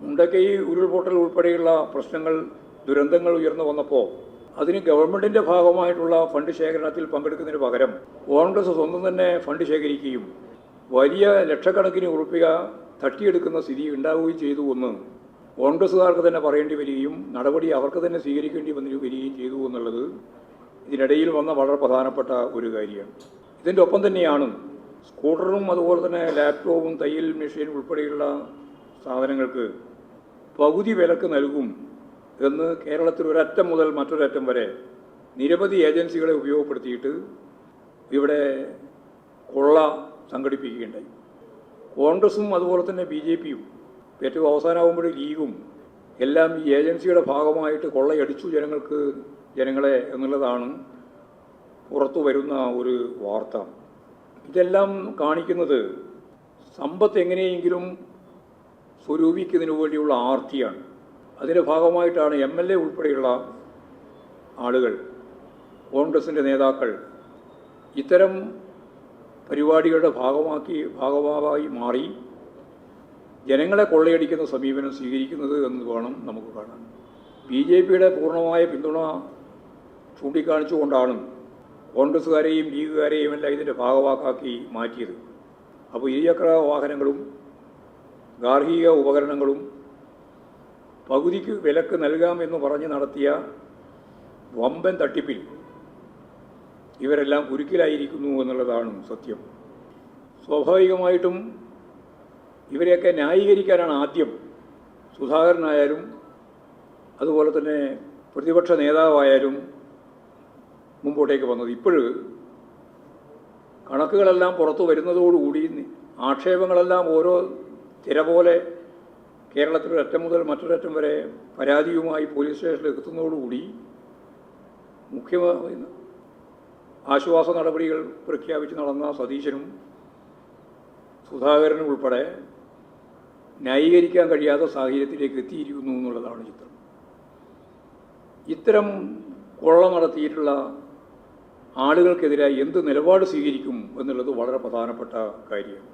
മുണ്ടക്കൈ ഉരുൾപൊട്ടൽ ഉൾപ്പെടെയുള്ള പ്രശ്നങ്ങൾ ദുരന്തങ്ങൾ ഉയർന്നു വന്നപ്പോൾ അതിന് ഗവൺമെന്റിന്റെ ഭാഗമായിട്ടുള്ള ഫണ്ട് ശേഖരണത്തിൽ പങ്കെടുക്കുന്നതിന് പകരം കോൺഗ്രസ് സ്വന്തം തന്നെ ഫണ്ട് ശേഖരിക്കുകയും വലിയ ലക്ഷക്കണക്കിന് ഉറപ്പിക തട്ടിയെടുക്കുന്ന സ്ഥിതി ഉണ്ടാവുകയും ചെയ്തു എന്ന് കോൺഗ്രസ്സുകാർക്ക് തന്നെ പറയേണ്ടി വരികയും നടപടി അവർക്ക് തന്നെ സ്വീകരിക്കേണ്ടി വന്നു വരികയും ചെയ്തു എന്നുള്ളത് ഇതിനിടയിൽ വന്ന വളരെ പ്രധാനപ്പെട്ട ഒരു കാര്യമാണ്. ഇതിന്റെ ഒപ്പം തന്നെയാണ് സ്കൂട്ടറും അതുപോലെ തന്നെ ലാപ്ടോപ്പും തയ്യൽ മെഷീൻ ഉൾപ്പെടെയുള്ള സാധനങ്ങൾക്ക് പകുതി വിലക്ക് നൽകും എന്ന് കേരളത്തിൽ ഒരറ്റം മുതൽ മറ്റൊരറ്റം വരെ നിരവധി ഏജൻസികളെ ഉപയോഗപ്പെടുത്തിയിട്ട് ഇവിടെ കൊള്ള സംഘടിപ്പിക്കുകയുണ്ടായി. കോൺഗ്രസും അതുപോലെ തന്നെ ബി ജെ പിയും ഏറ്റവും അവസാനമാകുമ്പോൾ ലീഗും എല്ലാം ഈ ഏജൻസിയുടെ ഭാഗമായിട്ട് കൊള്ളയടിച്ചു ജനങ്ങൾക്ക് ജനങ്ങളെ എന്നുള്ളതാണ് പുറത്തു വരുന്ന ഒരു വാർത്ത. ഇതെല്ലാം കാണിക്കുന്നത് സമ്പത്ത് എങ്ങനെയെങ്കിലും സ്വരൂപിക്കുന്നതിന് വേണ്ടിയുള്ള ആർത്തിയാണ്. അതിന്റെ ഭാഗമായിട്ടാണ് എം എൽ എ ഉൾപ്പെടെയുള്ള ആളുകൾ കോൺഗ്രസിന്റെ നേതാക്കൾ ഇത്തരം പരിപാടികളുടെ ഭാഗമാക്കി ഭാഗമാവായി മാറി ജനങ്ങളെ കൊള്ളയടിക്കുന്ന സമീപനം സ്വീകരിക്കുന്നത് എന്ന് വേണം നമുക്ക് കാണാൻ. ബി ജെ പിയുടെ പൂർണമായ പിന്തുണ ചൂണ്ടിക്കാണിച്ചുകൊണ്ടാണ് കോൺഗ്രസ്സുകാരെയും ലീഗുകാരെയും എല്ലാം ഇതിന്റെ ഭാഗവാക്കാക്കി മാറ്റിയത്. അപ്പോൾ ഇരുചക്ര വാഹനങ്ങളും ഗാർഹിക ഉപകരണങ്ങളും പകുതിക്ക് വിലക്ക് നൽകാമെന്ന് പറഞ്ഞ് നടത്തിയ വമ്പൻ തട്ടിപ്പിൽ ഇവരെല്ലാം കുരുക്കിലായിരിക്കുന്നു എന്നുള്ളതാണ് സത്യം. സ്വാഭാവികമായിട്ടും ഇവരെയൊക്കെ ന്യായീകരിക്കാനാണ് ആദ്യം സുധാകരനായാലും അതുപോലെ തന്നെ പ്രതിപക്ഷ നേതാവായാലും മുമ്പോട്ടേക്ക് വന്നത്. ഇപ്പോൾ കണക്കുകളെല്ലാം പുറത്തു വരുന്നതോടുകൂടി ആക്ഷേപങ്ങളെല്ലാം ഓരോ തിര പോലെ കേരളത്തിൽ ഒരറ്റം മുതൽ മറ്റൊരറ്റം വരെ പരാതിയുമായി പോലീസ് സ്റ്റേഷനിൽ എത്തുന്നതോടുകൂടി മുഖ്യ ആശ്വാസ നടപടികൾ പ്രഖ്യാപിച്ച് നടന്ന സതീശനും സുധാകരനും ഉൾപ്പെടെ ന്യായീകരിക്കാൻ കഴിയാത്ത സാഹചര്യത്തിലേക്ക് എത്തിയിരിക്കുന്നു എന്നുള്ളതാണ് ചിത്രം. ഇത്തരം കൊള്ള നടത്തിയിട്ടുള്ള ആളുകൾക്കെതിരായി എന്ത് നിലപാട് സ്വീകരിക്കും എന്നുള്ളത് വളരെ പ്രധാനപ്പെട്ട കാര്യമാണ്.